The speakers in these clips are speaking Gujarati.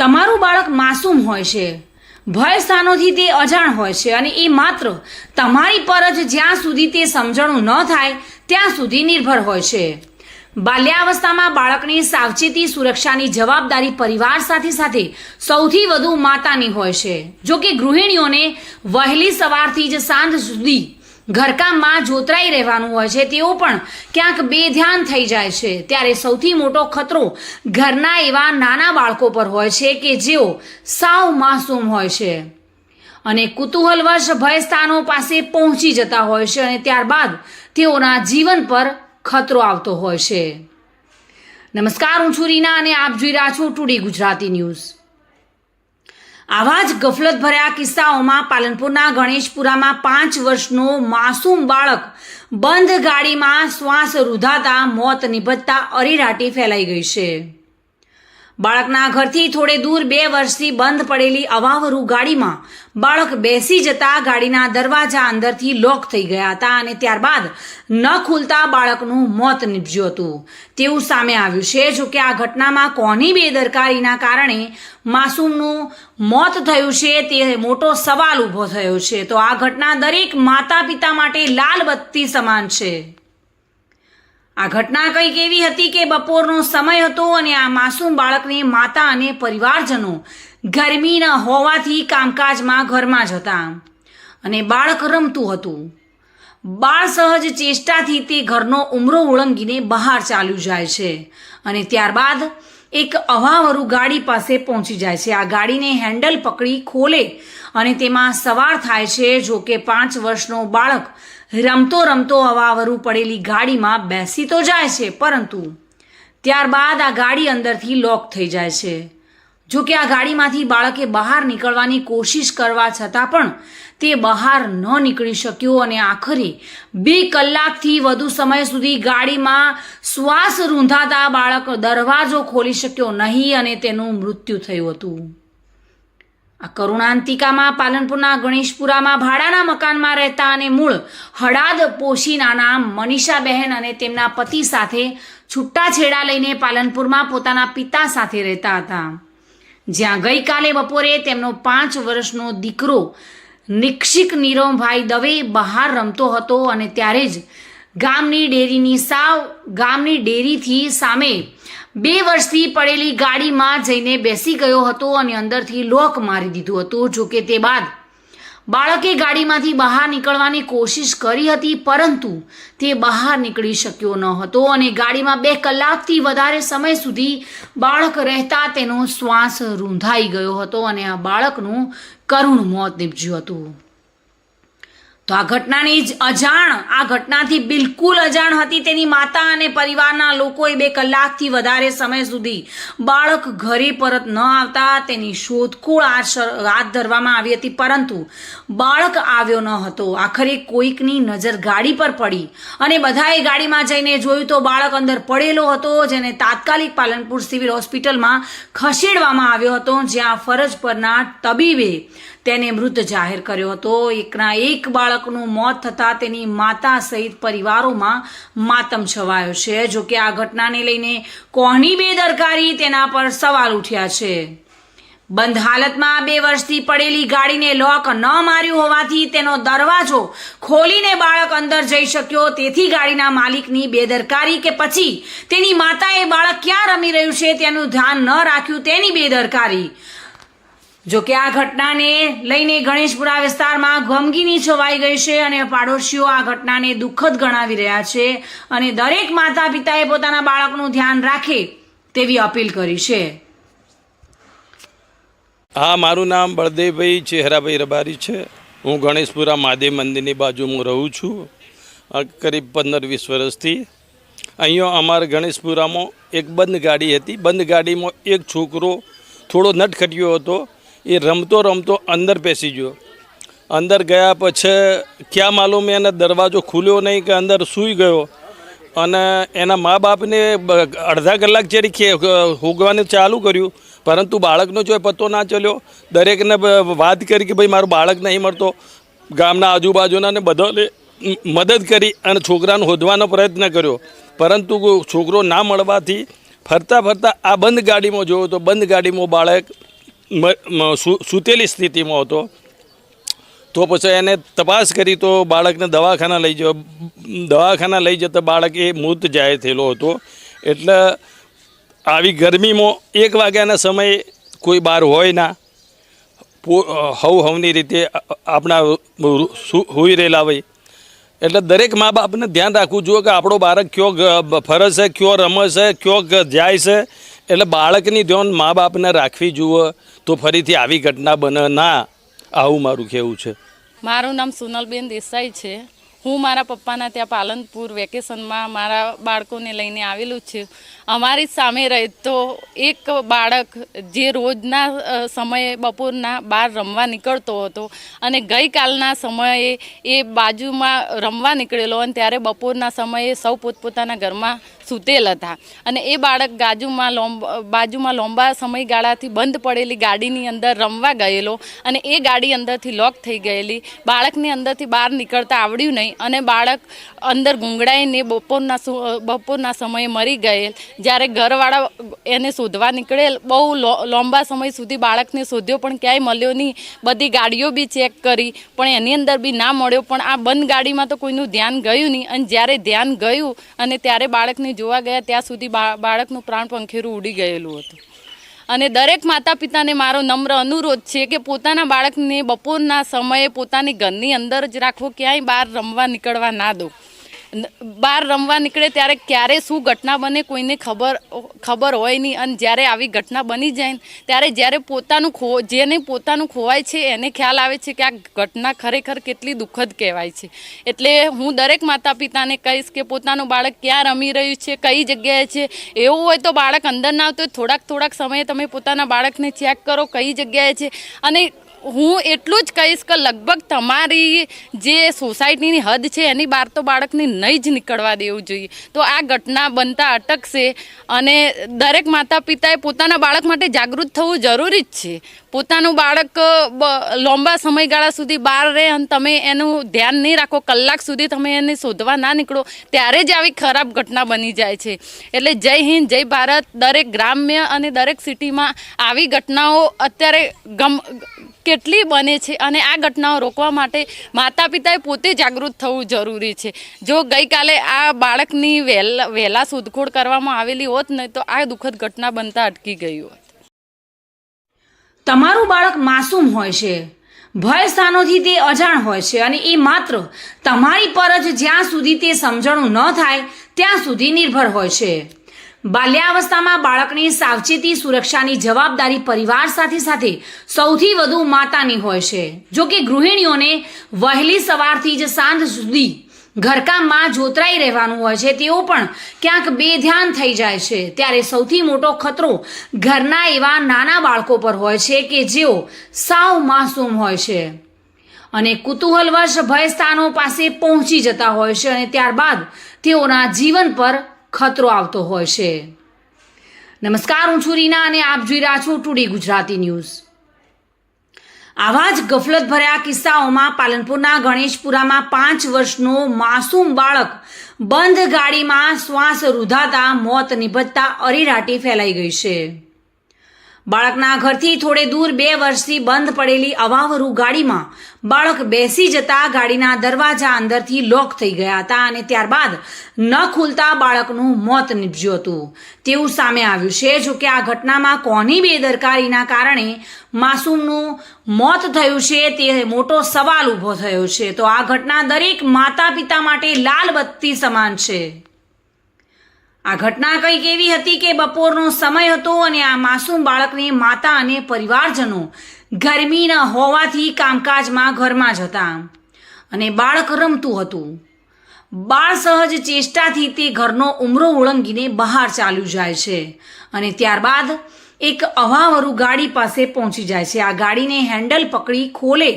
તમારું બાળક માસૂમ હોય છે. ભય સ્થાનોથી તે અજાણ હોય છે અને એ માત્ર તમારી પર જ જ્યાં સુધી તે સમજણું ન થાય, ત્યાં સુધી નિર્ભર હોય છે. બાલ્યાવસ્થામાં બાળકની સાવચેતી સુરક્ષાની જવાબદારી પરિવાર સાથે સાથે સૌથી વધુ માતાની હોય છે. જો કે ગૃહિણીઓને વહેલી સવારથી જ સાંજ સુધી ઘરકામમાં જોતરાઈ રહેવાનું હોય છે. તેઓ પણ ક્યાંક બેધ્યાન થઈ જાય છે. ત્યારે સૌથી મોટો ખતરો ઘરના એવા નાના બાળકો પર હોય છે કે જેઓ સાવ માસૂમ હોય છે અને કુતૂહલવશ ભય સ્થાનો પાસે પહોંચી જતા હોય છે અને ત્યારબાદ તેઓના જીવન પર ખતરો આવતો હોય છે. નમસ્કાર, હું છું રીના અને આપ જોઈ રહ્યા છો ટુડે ગુજરાતી ન્યૂઝ. આવા જ ગફલત ભર્યા કિસ્સાઓમાં પાલનપુરના ગણેશપુરામાં પાંચ વર્ષનો માસૂમ બાળક બંધ ગાડીમાં શ્વાસ રૂધાતા મોત નિપજતા અરેરાટી ફેલાઈ ગઈ છે. બાળકના ઘરથી થોડે દૂર બે વર્ષથી બંધ પડેલી અવાવરૂ ગાડીમાં બાળક બેસી જતા ગાડીના દરવાજા અંદરથી લોક થઈ ગયા હતા અને ત્યારબાદ ન ખુલતા બાળકનું મોત નીપજ્યું હતું. તેવું સામે આવ્યું છે, જો કે આ ઘટનામાં કોની બેદરકારીના કારણે માસૂમનું મોત થયું છે તે મોટો સવાલ ઊભો થયો છે. તો આ ઘટના દરેક માતા પિતા માટે લાલ બત્તી સમાન છે. આ ઘટના કંઈક એવી હતી કે બપોરનો સમય હતો અને આ માસૂમ બાળકને માતા અને પરિવારજનો ગરમી ન હોવાથી કામકાજમાં ઘરમાં જ હતા અને બાળક રમતું હતું. બાળ સહજ ચેષ્ટાથી તે ઘરનો ઉમરો ઓળંગીને બહાર ચાલ્યું જાય છે અને ત્યારબાદ એક અવાવરું ગાડી પાસે પહોંચી જાય છે. આ ગાડીને હેન્ડલ પકડી ખોલે અને તેમાં સવાર થાય છે જો કે પાંચ વર્ષનો બાળક રમતો રમતો અવાવરું પડેલી ગાડીમાં બેસી તો જાય છે, પરંતુ ત્યારબાદ આ ગાડી અંદરથી લોક થઈ જાય છે. જો કે આ ગાડીમાંથી બાળકે બહાર નીકળવાની કોશિશ કરવા છતાં પણ તે બહાર ન નીકળી શક્યો અને આખરે બે કલાકથી વધુ સમય સુધી ગાડીમાં શ્વાસ રૂંધાતા બાળક દરવાજો ખોલી શક્યો નહીં અને તેનું મૃત્યુ થયું હતું. આ કરુણાંતિકામાં, પાલનપુરના, ગણેશપુરામાં, ભાડાના મકાનમાં રહેતા અને મૂળ હડાદ પોશીનાના મનીષાબહેન અને તેમના પતિ સાથે છૂટાછેડા લઈને પાલનપુરમાં પોતાના પિતા સાથે રહેતા હતા. જ્યાં ગઈકાલે બપોરે તેમનો પાંચ વર્ષનો દીકરો નિક્ષિક નીરવભાઈ દવે બહાર રમતો હતો અને ત્યારે જ ગામની ડેરીની સાવ, ગામની ડેરીથી સામે બે વર્ષથી પડેલી ગાડીમાં જઈને બેસી ગયો હતો અને અંદરથી લોક મારી દીધું હતું, જો કે તે બાદ બાળકે ગાડીમાંથી બહાર નીકળવાની કોશિશ કરી હતી, પરંતુ તે બહાર નીકળી શક્યો ન હતો અને ગાડીમાં બે કલાકથી વધારે સમય સુધી બાળક રહેતા તેનો શ્વાસ રૂંધાઈ ગયો હતો અને આ બાળકનું કરુણ મોત નીપજ્યું હતું. તો આ ઘટનાની જ અજાણ, આ ઘટનાથી બિલકુલ અજાણ હતી તેની માતા અને પરિવારના લોકોએ બે કલાકથી વધારે સમય સુધી બાળક ઘરે પરત ન આવતા તેની શોધખોળ હાથ ધરવામાં આવી હતી. પરંતુ બાળક આવ્યો ન હતો. આખરે કોઈકની નજર ગાડી પર પડી અને બધાએ ગાડીમાં જઈને જોયું તો બાળક અંદર પડેલો હતો, જેને તાત્કાલિક પાલનપુર સિવિલ હોસ્પિટલમાં ખસેડવામાં આવ્યો હતો, જ્યાં ફરજ પરના તબીબે તેને મૃત જાહેર કર્યો હતો. એકના એક બાળકનું મોત થતાં તેની માતા સહિત પરિવારોમાં માતમ છવાયો છે. જોકે આ ઘટનાને લઈને કોની બેદરકારી તેના પર સવાલ ઉઠ્યા છે. બંધ હાલતમાં બે વર્ષથી પડેલી ગાડીને લોક ન માર્યું હોવાથી તેનો દરવાજો ખોલીને બાળક અંદર જઈ શક્યો. તેથી ગાડીના માલિકની બેદરકારી કે પછી તેની માતાએ બાળક ક્યાં રમી રહ્યું છે તેનું ધ્યાન ન રાખ્યું તેની બેદરકારી. જો કે આ ઘટનાને લઈને ગણેશપુરા વિસ્તારમાં ગમગીની છવાઈ ગઈ છે અને પાડોશીઓ આ ઘટનાને દુઃખદ ગણાવી રહ્યા છે અને દરેક માતા પિતાએ પોતાના બાળકનું ધ્યાન રાખે તેવી અપીલ કરી છે. હા, મારું નામ બળદેવભાઈ ચહેરાભાઈ રબારી છે. હું ગણેશપુરા મહાદેવ મંદિરની બાજુમાં રહું છું. કરીબ પંદર વીસ વર્ષથી. અહીંયા અમારા ગણેશપુરામાં એક બંધ ગાડી હતી. બંધ ગાડીમાં એક છોકરો થોડો નટખટ્યો હતો. એ રમતો રમતો અંદર બેસી ગયો. અંદર ગયા પછી ક્યાં માલુમ એને દરવાજો ખુલ્યો નહીં કે અંદર સૂઈ ગયો અને એના મા બાપને અડધા કલાક જેરી હોગવાનું ચાલુ કર્યું. પરંતુ બાળકનો જો પત્તો ના ચલ્યો, દરેકને વાત કરી કે ભાઈ મારું બાળક નહીં મળતો. ગામના આજુબાજુના બધાને મદદ કરી અને છોકરાને હોધવાનો પ્રયત્ન કર્યો. પરંતુ છોકરો ના મળવાથી ફરતા ફરતા આ બંધ ગાડીમાં જોયો તો બંધ ગાડીમાં બાળક સૂતેલી સ્થિતિમાં હતો. તો પછી એને તપાસ કરી તો બાળકને દવાખાના લઈ જવા દવાખાના લઈ જતા બાળક એ મૃત જાહેર થયેલો હતો. એટલે આવી ગરમીમાં એક વાગ્યાના સમયે કોઈ બહાર હોય ના. હવ હવની રીતે આપણા હોઈ રહેલા હોય. એટલે દરેક મા બાપને ધ્યાન રાખવું જોઈએ કે આપણો બાળક કયો ફરે છે, કયો રમે છે, કયો જાય છે. એટલે બાળકની ધ્યાન મા બાપને રાખવી જોઈએ. તો ફરીથી આવી ઘટના બને ના, આવું મારું કહેવું છે. મારું નામ સોનલબેન દેસાઈ છે. હું મારા પપ્પાના ત્યાં પાલનપુર વેકેશનમાં મારા બાળકોને લઈને આવેલું છે. અમારી સામે રહેતો એક બાળક જે રોજના સમયે બપોરના બહાર રમવા નીકળતો હતો અને ગઈકાલના સમયે એ બાજુમાં રમવા નીકળેલો અને ત્યારે બપોરના સમયે સૌ પોતપોતાના ઘરમાં સૂતેલ હતા. અને એ બાળક ગાજુમાં લોંબ બાજુમાં લાંબા સમયગાળાથી બંધ પડેલી ગાડીની અંદર રમવા ગયેલો અને એ ગાડી અંદરથી લોક થઈ ગયેલી. બાળકને અંદરથી બહાર નીકળતા આવડ્યું નહીં. અને બાળક અંદર ગુંગળાઈને બપોરના બપોરના સમયે મરી ગયેલ. જ્યારે ઘરવાળા એને શોધવા નીકળેલ બહુ લાંબા સમય સુધી બાળકને શોધ્યો, પણ ક્યાંય મળ્યો નહીં. બધી ગાડીઓ બી ચેક કરી, પણ એની અંદર બી ના મળ્યો. પણ આ બંધ ગાડીમાં તો કોઈનું ધ્યાન ગયું નહીં. અને જ્યારે ધ્યાન ગયું અને ત્યારે બાળકને જોવા ગયા, ત્યાં સુધી બાળકનું પ્રાણ પંખેરું ઉડી ગયેલું હતું. અને દરેક માતા પિતાને મારો નમ્ર અનુરોધ છે કે પોતાના બાળકને બપોરના સમયે પોતાની ઘરની અંદર જ રાખવો ક્યાંય બહાર રમવા નીકળવા ના દો. બહાર રમવા નીકળે ત્યારે ક્યારે શું ઘટના બને કોઈને ખબર ખબર હોય નહીં. અને જ્યારે આવી ઘટના બની જાય ત્યારે જ્યારે પોતાનું ખો, જેને પોતાનું ખોવાય છે, એને ખ્યાલ આવે છે કે આ ઘટના ખરેખર કેટલી દુઃખદ કહેવાય છે. એટલે હું દરેક માતા પિતાને કહીશ કે પોતાનું બાળક ક્યાં રમી રહ્યું છે, કઈ જગ્યાએ છે. એવું હોય તો બાળક અંદર ના આવતો હોય, થોડાક થોડાક સમયે તમે પોતાના બાળકને ચેક કરો કઈ જગ્યાએ છે. અને હું એટલું જ કહીશ કે લગભગ તમારી જે સોસાયટીની હદ છે, એની બહાર તો બાળકને નહીં જ નીકળવા દેવું જોઈએ. તો આ ઘટના બનતા અટકશે અને દરેક માતા પિતાએ પોતાના બાળક માટે જાગૃત થવું જરૂરી જ છે. પોતાનું બાળક લાંબા સમયગાળા સુધી બહાર રહે અને તમે એનું ધ્યાન નહીં રાખો, કલાક સુધી તમે એને શોધવા ના નીકળો, ત્યારે જ આવી ખરાબ ઘટના બની જાય છે. એટલે જય હિન્દ, જય ભારત, દરેક ગ્રામ્ય અને દરેક સિટીમાં આવી ઘટનાઓ અત્યારે ગમ કેટલી બને છે અને આ ઘટનાઓ રોકવા માટે માતા પિતાએ પોતે જાગૃત થવું જરૂરી છે. જો ગઈકાલે આ બાળકની વહેલા વહેલા શોધખોળ કરવામાં આવેલી હોત ને તો આ દુઃખદ ઘટના બનતા અટકી ગઈ હોત. તમારું બાળક માસૂમ હોય છે. ભય સ્થાનોથી તે અજાણ હોય છે અને એ માત્ર તમારી પર જ જ્યાં સુધી તે સમજણું ન થાય, ત્યાં સુધી નિર્ભર હોય છે. બાલ્યાવસ્થામાં બાળકની સાવચેતી, સુરક્ષાની જવાબદારી પરિવાર સાથે સાથે સૌથી વધુ માતાની હોય છે. જો કે ગૃહિણીઓને વહેલી સવારથી જ સાંજ સુધી ઘરકામમાં જોતરાઈ રહેવાનું હોય છે. તેઓ પણ ક્યાંક બેધ્યાન થઈ જાય છે. ત્યારે સૌથી મોટો ખતરો ઘરના એવા નાના બાળકો પર હોય છે કે જેઓ સાવ માસૂમ હોય છે અને કુતૂહલવશ ભયસ્થાનો પાસે પહોંચી જતા હોય છે અને ત્યારબાદ તેઓના જીવન પર ખતરો આવતો હોય છે. નમસ્કાર, હું છું રીના અને આપ જોઈ રહ્યા છો ટુડે ગુજરાતી ન્યૂઝ. આવા જ ગફલત ભર્યા કિસ્સાઓમાં પાલનપુરના ગણેશપુરામાં પાંચ વર્ષનો માસૂમ બાળક બંધ ગાડીમાં શ્વાસ રૂધાતા મોત નિપજતા અરેરાટી ફેલાઈ ગઈ છે. બાળકના ઘરથી થોડે દૂર બે વર્ષથી બંધ પડેલી અવાવરૂ ગાડીમાં બાળક બેસી જતા ગાડીના દરવાજા અંદરથી લોક થઈ ગયા હતા અને ત્યારબાદ ન ખુલતા બાળકનું મોત નીપજ્યું હતું. તેવું સામે આવ્યું છે. જોકે આ ઘટનામાં કોની બેદરકારીના કારણે માસૂમનું મોત થયું છે તે મોટો સવાલ ઊભો થયો છે. તો આ ઘટના દરેક માતા પિતા માટે લાલ બત્તી સમાન છે. આ ઘટના કંઈક એવી હતી કે બપોરનો સમય હતો અને આ માસૂમ બાળકને માતા અને પરિવારજનો ગરમી ન હોવાથી કામકાજમાં ઘરમાં જ હતા અને બાળક રમતું હતું. બાળ સહજ ચેષ્ટાથી તે ઘરનો ઉમરો ઓળંગીને બહાર ચાલ્યું જાય છે અને ત્યારબાદ એક અવાવરું ગાડી પાસે પહોંચી જાય છે. આ ગાડીને હેન્ડલ પકડી ખોલે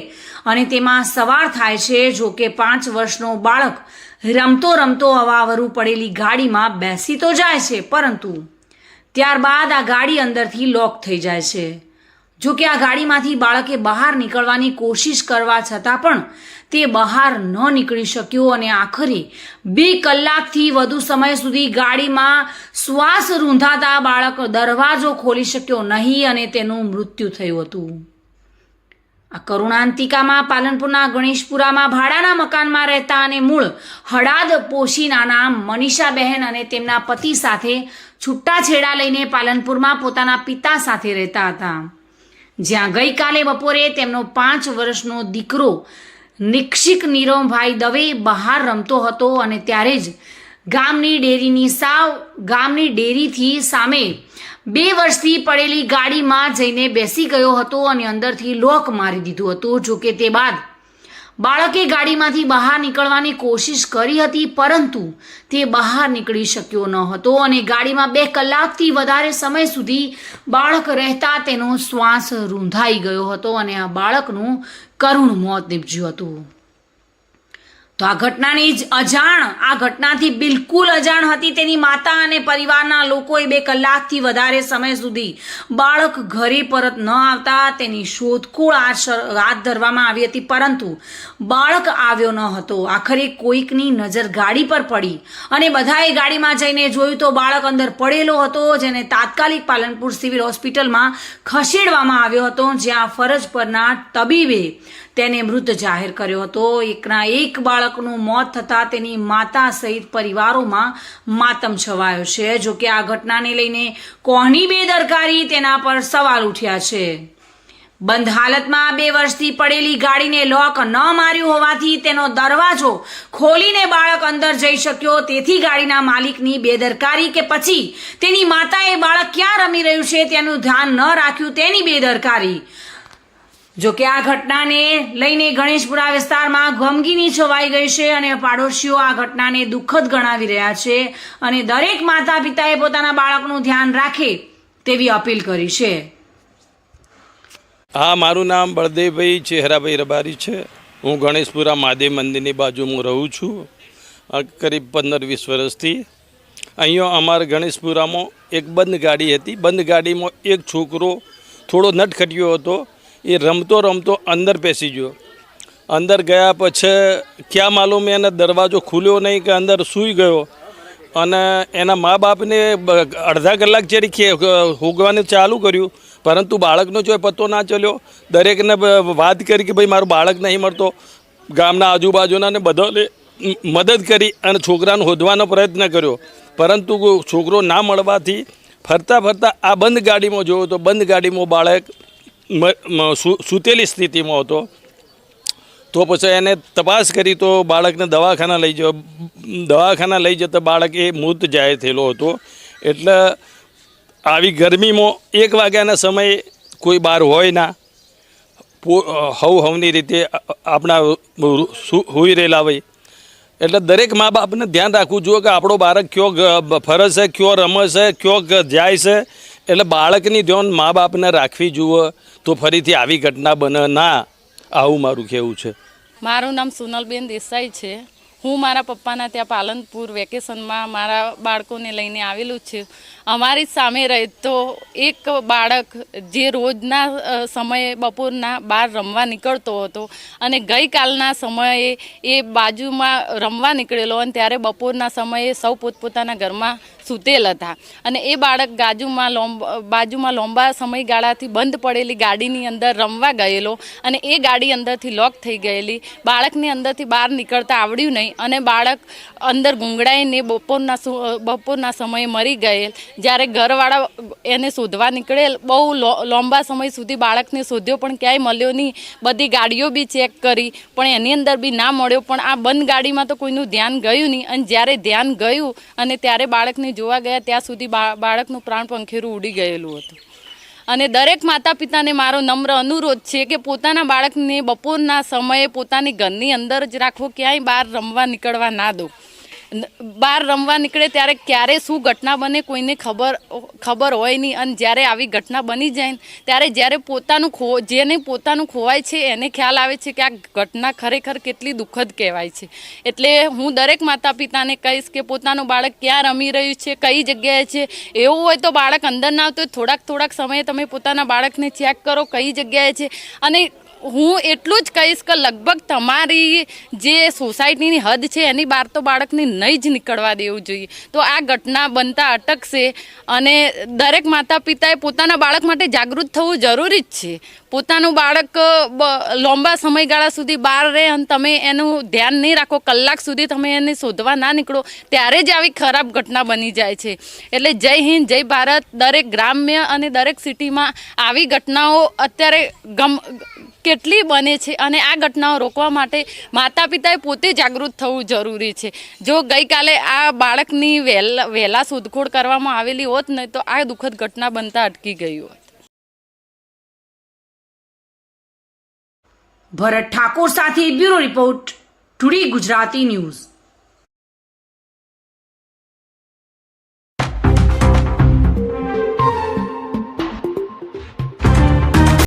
અને તેમાં સવાર થાય છે જો કે પાંચ વર્ષનો બાળક રમતો રમતો અવાવરું પડેલી ગાડીમાં બેસી તો જાય છે, પરંતુ ત્યારબાદ આ ગાડી અંદરથી લોક થઈ જાય છે. જો કે આ ગાડીમાંથી બાળકે બહાર નીકળવાની કોશિશ કરવા છતાં પણ તે બહાર ન નીકળી શક્યો અને આખરે બે કલાકથી વધુ સમય સુધી ગાડીમાં શ્વાસ રૂંધાતા બાળક દરવાજો ખોલી શક્યો નહીં અને તેનું મૃત્યુ થયું હતું. આ કરુણાંતિકામાં, પાલનપુરના ગણેશપુરામાં ભાડાના મકાનમાં રહેતા અને મૂળ હડાદ પોશીનાના મનીષાબહેન અને તેમના પતિ સાથે છૂટાછેડા લઈને પાલનપુરમાં પોતાના પિતા સાથે રહેતા હતા. જ્યાં ગઈકાલે બપોરે તેમનો પાંચ વર્ષનો દીકરો નિક્ષિક નીરવભાઈ દવે બહાર રમતો હતો અને ત્યારે જ ગામની ડેરીની સાવ ગામની ડેરીથી સામે બે વર્ષથી પડેલી ગાડીમાં જઈને બેસી ગયો હતો અને અંદરથી લોક મારી દીધું હતું. જોકે તે બાદ બાળકે ગાડીમાંથી બહાર નીકળવાની કોશિશ કરી હતી, પરંતુ તે બહાર નીકળી શક્યો ન હતો અને ગાડીમાં બે કલાકથી વધારે સમય સુધી બાળક રહેતા તેનો શ્વાસ રૂંધાઈ ગયો હતો અને આ બાળકનું કરુણ મોત નીપજ્યું હતું. તો આ ઘટનાની જ અજાણ, આ ઘટનાથી બિલકુલ અજાણ હતી તેની માતા અને પરિવારના લોકોએ બે કલાકથી વધારે સમય સુધી બાળક ઘરે પરત ન આવતા તેની શોધખોળ હાથ ધરવામાં આવી હતી. પરંતુ બાળક આવ્યો ન હતો. આખરે કોઈકની નજર ગાડી પર પડી અને બધાએ ગાડીમાં જઈને જોયું તો બાળક અંદર પડેલો હતો, જેને તાત્કાલિક પાલનપુર સિવિલ હોસ્પિટલમાં ખસેડવામાં આવ્યો હતો, જ્યાં ફરજ પરના તબીબે તેને મૃત જાહેર કર્યો હતો. એકના એક બાળકનું મોત થતાં તેની માતા સહિત પરિવારોમાં માતમ છવાયો છે. જો કે આ ઘટનાને લઈને કોની બેદરકારી તેના પર સવાલ ઉઠ્યા છે. બંધ હાલતમાં બે વર્ષથી પડેલી ગાડીને લોક ન માર્યું હોવાથી તેનો દરવાજો ખોલીને બાળક અંદર જઈ શક્યો. તેથી ગાડીના માલિકની બેદરકારી કે પછી તેની માતાએ બાળક ક્યાં રમી રહ્યું છે તેનું ધ્યાન ન રાખ્યું તેની બેદરકારી. જો કે આ ઘટનાને લઈને ગણેશપુરા વિસ્તારમાં ગમગીની છવાઈ ગઈ છે અને પાડોશીઓ આ ઘટનાને દુઃખદ ગણાવી રહ્યા છે અને દરેક માતા પિતાએ પોતાના બાળકનું ધ્યાન રાખે તેવી અપીલ કરી છે. હા, મારું નામ બળદેવભાઈ ચેહરાભાઈ રબારી છે. હું ગણેશપુરા મહાદેવ મંદિરની બાજુમાં રહું છું. કરીબ પંદર વીસ વર્ષથી. અહીંયા અમારા ગણેશપુરામાં એક બંધ ગાડી હતી. બંધ ગાડીમાં એક છોકરો થોડો નટખટ્યો હતો. એ રમતો રમતો અંદર બેસી ગયો. અંદર ગયા પછી ક્યાં માલુમ એને દરવાજો ખુલ્યો નહીં કે અંદર સૂઈ ગયો. અને એના મા બાપને અડધા કલાક ખે હોગવાનું ચાલુ કર્યું. પરંતુ બાળકનો જો પત્તો ના ચલ્યો, દરેકને વાત કરી કે ભાઈ મારું બાળક નહીં મળતો. ગામના આજુબાજુનાને બધાને મદદ કરી અને છોકરાને હોધવાનો પ્રયત્ન કર્યો. પરંતુ છોકરો ના મળવાથી ફરતા ફરતા આ બંધ ગાડીમાં જોયો તો બંધ ગાડીમાં બાળક સૂતેલી સ્થિતિમાં હતો. તો પછી એને તપાસ કરી તો બાળકને દવાખાના લઈ જવા, દવાખાના લઈ જતા બાળક એ મૃત જાહેર થયેલો હતો. એટલે આવી ગરમીમાં એક વાગ્યાના સમયે કોઈ બહાર હોય ના. હવ હવની રીતે આપણા હોઈ રહેલા હોય. એટલે દરેક મા બાપને ધ્યાન રાખવું જોઈએ કે આપણો બાળક કયો ફરશે કયો રમે છે, કયો જાય છે. એટલે બાળકની ધ્યાન મા બાપને રાખવી જુઓ તો ફરીથી આવી ઘટના બને. ના, આવું મારું કહેવું છે. મારું નામ સોનલબેન દેસાઈ છે. હું મારા પપ્પાના ત્યાં પાલનપુર વેકેશનમાં મારા બાળકોને લઈને આવેલું છે. અમારી સામે રહેતો એક બાળક જે રોજના સમયે બપોરના બહાર રમવા નીકળતો હતો અને ગઈકાલના સમયે એ બાજુમાં રમવા નીકળેલો અને ત્યારે બપોરના સમયે સૌ પોતપોતાના ઘરમાં સૂતેલ હતા. અને એ બાળક ગાજુમાં લોંબ, બાજુમાં લાંબા સમયગાળાથી બંધ પડેલી ગાડીની અંદર રમવા ગયેલો અને એ ગાડી અંદરથી લોક થઈ ગયેલી. બાળકને અંદરથી બહાર નીકળતા આવડ્યું નહીં અને બાળક અંદર ગુંગળાઈને બપોરના બપોરના સમયે મરી ગયેલ. જ્યારે ઘરવાળા એને શોધવા નીકળેલ, બહુ લાંબા સમય સુધી બાળકને શોધ્યો, પણ ક્યાંય મળ્યો નહીં. બધી ગાડીઓ બી ચેક કરી, પણ એની અંદર બી ના મળ્યો. પણ આ બંધ ગાડીમાં તો કોઈનું ધ્યાન ગયું નહીં. અને જ્યારે ધ્યાન ગયું અને ત્યારે બાળકને જોવા ગયા ત્યાં સુધી બાળકનું પ્રાણ પંખેરું ઉડી ગયેલું હતું. અને દરેક માતા પિતાને મારો નમ્ર અનુરોધ છે કે પોતાના બાળકને બપોરના સમયે પોતાની ઘરની અંદર જ રાખવો ક્યાંય બહાર રમવા નીકળવા ના દો. બહાર રમવા નીકળે ત્યારે ક્યારે શું ઘટના બને કોઈને ખબર ખબર હોય નહીં. અને જ્યારે આવી ઘટના બની જાય ત્યારે જ્યારે પોતાનું ખો, જેને પોતાનું ખોવાય છે, એને ખ્યાલ આવે છે કે આ ઘટના ખરેખર કેટલી દુઃખદ કહેવાય છે. એટલે હું દરેક માતા પિતાને કહીશ કે પોતાનું બાળક ક્યાં રમી રહ્યું છે, કઈ જગ્યાએ છે. એવું હોય તો બાળક અંદર ના આવતો હોય. થોડાક થોડાક સમયે તમે પોતાના બાળકને ચેક કરો કઈ જગ્યાએ છે. અને હું એટલું જ કહીશ કે લગભગ તમારી જે સોસાયટીની હદ છે, એની બહાર તો બાળકને નહીં જ નીકળવા દેવું જોઈએ. તો આ ઘટના બનતા અટકશે અને દરેક માતા પિતાએ પોતાના બાળક માટે જાગૃત થવું જરૂરી જ છે. પોતાનું બાળક લાંબા સમયગાળા સુધી બહાર રહે અને તમે એનું ધ્યાન નહીં રાખો, કલાક સુધી તમે એને શોધવા ના નીકળો, ત્યારે જ આવી ખરાબ ઘટના બની જાય છે. એટલે જય હિન્દ, જય ભારત, દરેક ગ્રામ્ય અને દરેક સિટીમાં આવી ઘટનાઓ અત્યારે ગમ કેટલી બને છે અને આ ઘટનાઓ રોકવા માટે માતા પિતાએ પોતે જાગૃત થવું જરૂરી છે. જો ગઈકાલે આ બાળકની વહેલા વહેલા શોધખોળ કરવામાં આવેલી હોત ને તો આ દુઃખદ ઘટના બનતા અટકી ગઈ હોત. ભરત ઠાકોર સાથે bureau report, today Gujarati news.